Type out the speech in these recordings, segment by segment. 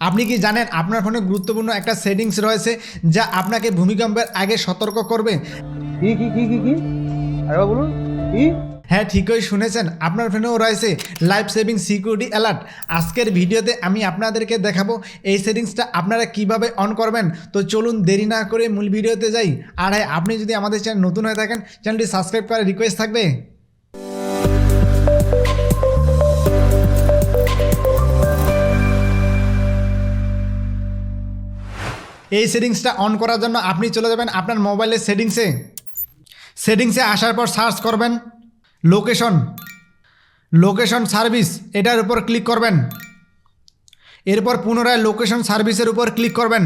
আপনি কি জানেন আপনার ফোনে গুরুত্বপূর্ণ একটা সেটিংস রয়েছে যা আপনাকে ভূমিকম্পের আগে সতর্ক করবে? কি কি কি কি কি? আরেকবার বলুন কি? হ্যাঁ ঠিকই শুনেছেন। আপনার ফোনেও রয়েছে লাইফ সেভিং সিকিউরিটি অ্যালার্ট আজকের ভিডিওতে আমি আপনাদেরকে দেখাবো এই সেটিংসটা আপনারা কীভাবে অন করবেন। তো চলুন দেরি না করে মূল ভিডিওতে যাই। আর হ্যাঁ আপনি যদি আমাদের চ্যানেল নতুন হয়ে থাকেন চ্যানেলটি সাবস্ক্রাইব করার রিকোয়েস্ট থাকবে। এই সেটিংসটা অন করার জন্য আপনি চলে যাবেন আপনার মোবাইলের সেটিংসে সেটিংসে আসার পর সার্চ করবেন লোকেশন লোকেশন সার্ভিস এটার উপর ক্লিক করবেন। এরপর পুনরায় লোকেশন সার্ভিসের উপর ক্লিক করবেন।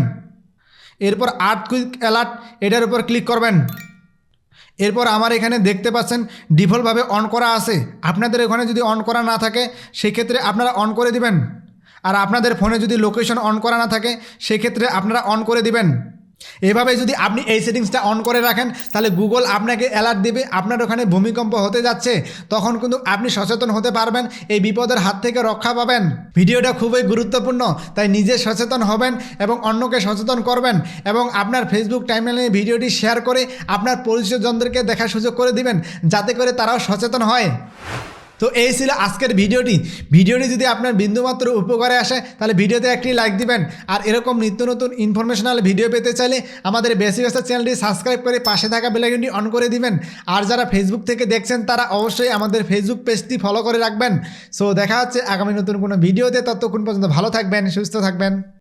এরপর আর্থ কুইক অ্যালার্ট এটার উপর ক্লিক করবেন। এরপর আমার এখানে দেখতে পাচ্ছেন ডিফল্টভাবে অন করা আছে। আপনাদের ওখানে যদি অন করা না থাকে, সেক্ষেত্রে আপনারা অন করে দিবেন। আর আপনাদের ফোনে যদি লোকেশন অন করা না থাকে, সেক্ষেত্রে আপনারা অন করে দিবেন। এভাবে যদি আপনি এই সেটিংসটা অন করে রাখেন, তাহলে গুগল আপনাকে অ্যালার্ট দিবে, আপনার ওখানে ভূমিকম্প হতে যাচ্ছে। তখন কিন্তু আপনি সচেতন হতে পারবেন, এই বিপদের হাত থেকে রক্ষা পাবেন। ভিডিওটা খুবই গুরুত্বপূর্ণ, তাই নিজে সচেতন হবেন এবং অন্যকে সচেতন করবেন এবং আপনার ফেসবুক টাইমলাইনে ভিডিওটি শেয়ার করে আপনার পরিচিতজনদেরকে দেখার সুযোগ করে দিবেন, যাতে করে তারাও সচেতন হয়। তো এই ছিল আজকের ভিডিওটি। ভিডিওটি যদি আপনার বিন্দুমাত্র উপকারে আসে, তাহলে ভিডিওতে একটি লাইক দিবেন। আর এরকম নিত্য নতুন ইনফরমেশনাল ভিডিও পেতে চাইলে আমাদের বেসিক বেসার চ্যানেলটি সাবস্ক্রাইব করে পাশে থাকা বেলাইকনটি অন করে দিবেন। আর যারা ফেসবুক থেকে দেখছেন, তারা অবশ্যই আমাদের ফেসবুক পেজটি ফলো করে রাখবেন। সো দেখা হচ্ছে আগামী নতুন কোনো ভিডিওতে ততক্ষণ পর্যন্ত ভালো থাকবেন, সুস্থ থাকবেন।